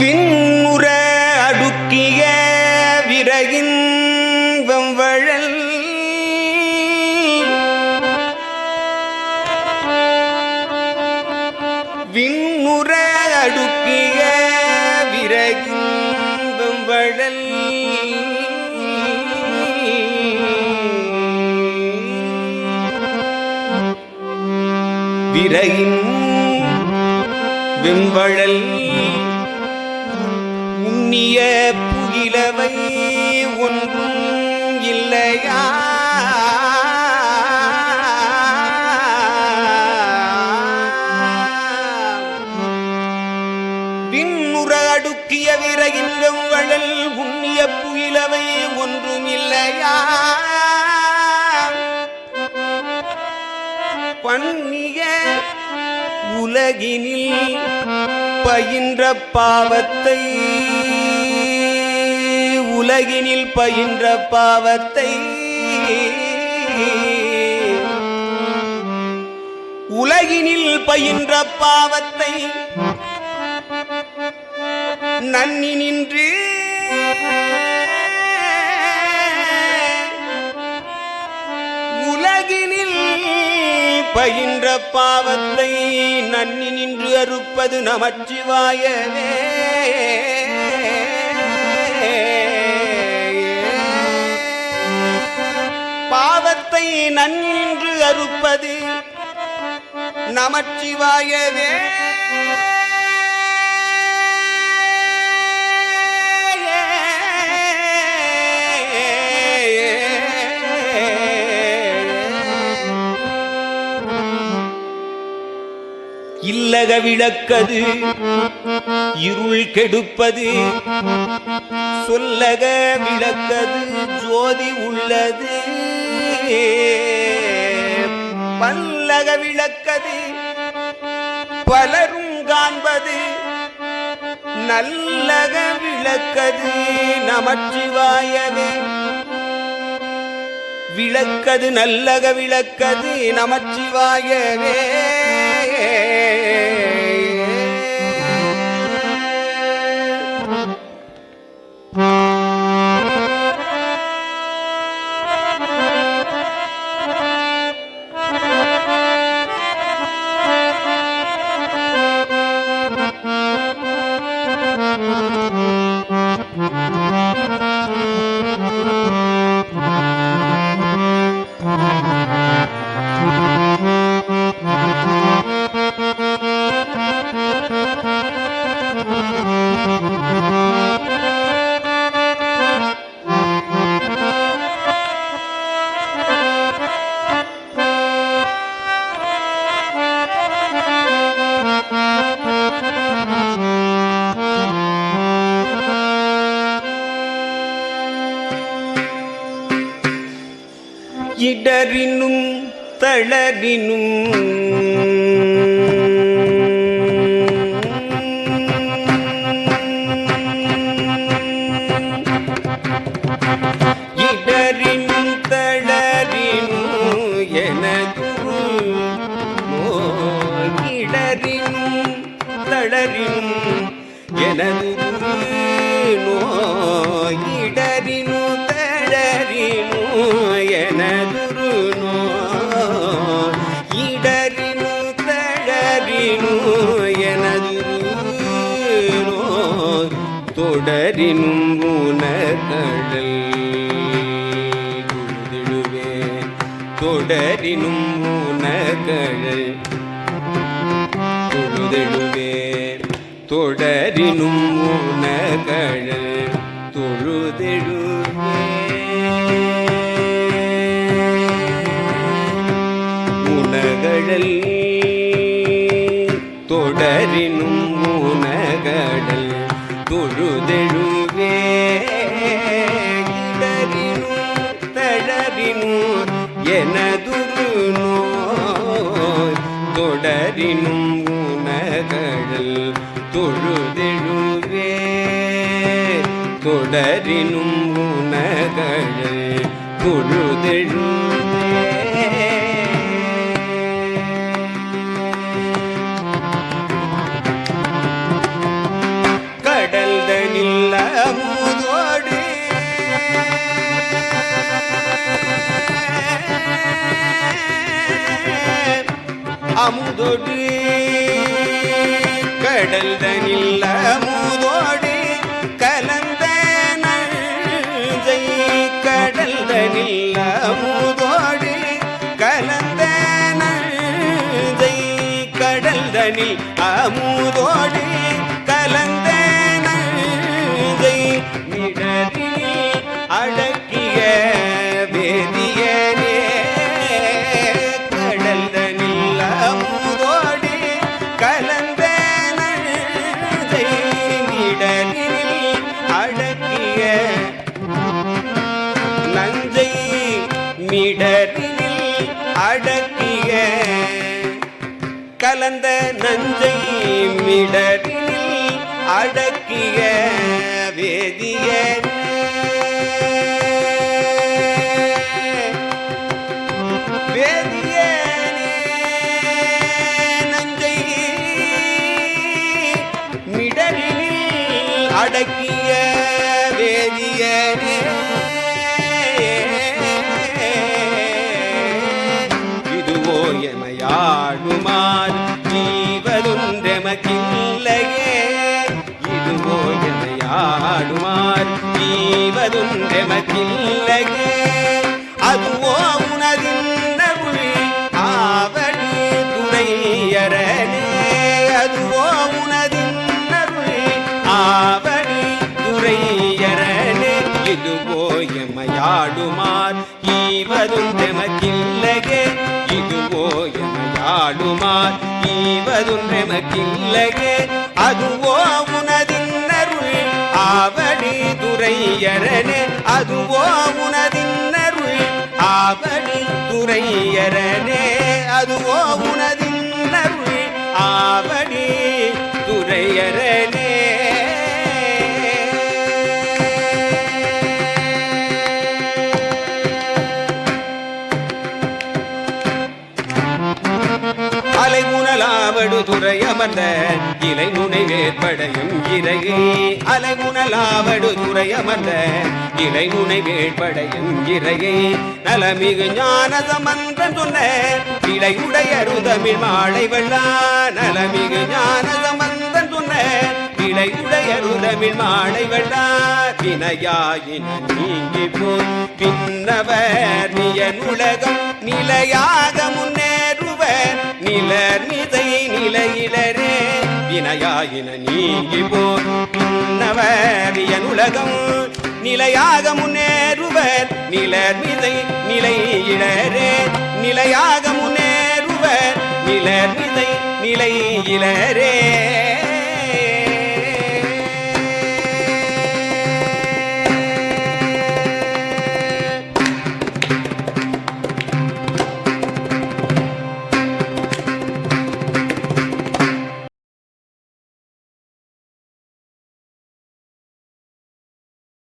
விண்ணுற அடுக்கிய விறகின் வெம்பழல் விண்ணுற அடுக்கிய விறகின் வெம்பழல் விறகின் வெம்பழல் உண்ணிய புகிலவை ஒன்றும் இல்லையா? விண்ணுற அடுக்கிய விறகின் வெம்பழல் உண்ணிய புகிலவை ஒன்றும் இல்லையா? பண்ணிய உலகினில் பயின்ற பாவத்தை உலகினில் பயின்ற பாவத்தை உலகினில் பயின்ற பாவத்தை நன்னி நின்று உலகினில் பயின்ற பாவத்தை நன்னி நின்று அறுப்பது நமச்சிவாயவே. பாவத்தை நன்னி நின்று அறுப்பது நமச்சிவாயவே. இல்லக விளக்கது இருள் கெடுப்பது சொல்லக விளக்கது ஜோதி உள்ளது. பல்லக விளக்கது பலரும் காண்பது நல்லக விளக்கது நமச்சிவாயவே விளக்கது நல்லக விளக்கது நமச்சிவாயவே. இடறினும் தளரினும் இடறினும் தளரினும் எனது இடறினும் தளரினும் எனது நோயிடரினு தொடரினும் ஊனகடல். குழுதிழுவே தொடரினும் ஊனகடல். குழுதிழுவே தொடரினும் உனகழல் எனதுரு நோய் தொடரினும் உனகடல் தொழுதெழுவே தொடரினும் உனகடல் தொழுதெழுவே அமுதொடு. கடல் தனில் அமுதோடு. கலந்த நஞ்சை கடல் தனில் அமுதோடு. கலந்த நஞ்சை கடல் தனில் அமுதோடு. அடக்கிய கலந்த நஞ்சை மிடரில் அடக்கிய வேதியனே எமையாடுமார் ஜீவதுன்றெமக்கில்லையே இதுவோ எமையாடுமார் ஜீவதுன்றெமக்கில்லையே அதுவோ உனதின்னருள் ஆவடி துணையரனே அதுவோ உனதின்னருள் ஆவடி துறையரனே இதுவோ எமையாடுமார் ஈவதும் எமையாடுமார் ஈவதும் தெமக்கில்லகே அதுவோ உனதின்னருள் ஆவடி துறையரனே. அதுவோ உனதின்னருள் ஆவடி துறையரனே. அதுவோ உனதின்னருள் ஆவடி அலைமுனலாவடு துறையமர்ந்த இலை முனை வேற்படையும் இறையே. துறை அமர்ந்த இலை முனை வேட்படையும் இறையே. நலமிகு ஞான சம்பந்தன் சொன்ன இலை உடையரு தமிழ் மாலை வெள்ளா. நலமிகு ஞான சம்பந்தன் சொன்ன இலை உடையரு தமிழ் மாலை வெள்ளா. வினையாயின் நீங்கி போய் பின்னவர் நியன் உலகம் நிலையாக முன்னே நில நிதை நிலையிலரே வினையாயின நீங்கி போர். பின்னவரியன் உலகம் நிலையாக முன்னேறுவர். நிலர் நிதை நிலையிலரே நிலையாக முன்னேறுவர். நிலர் நிதை நிலையிலரே.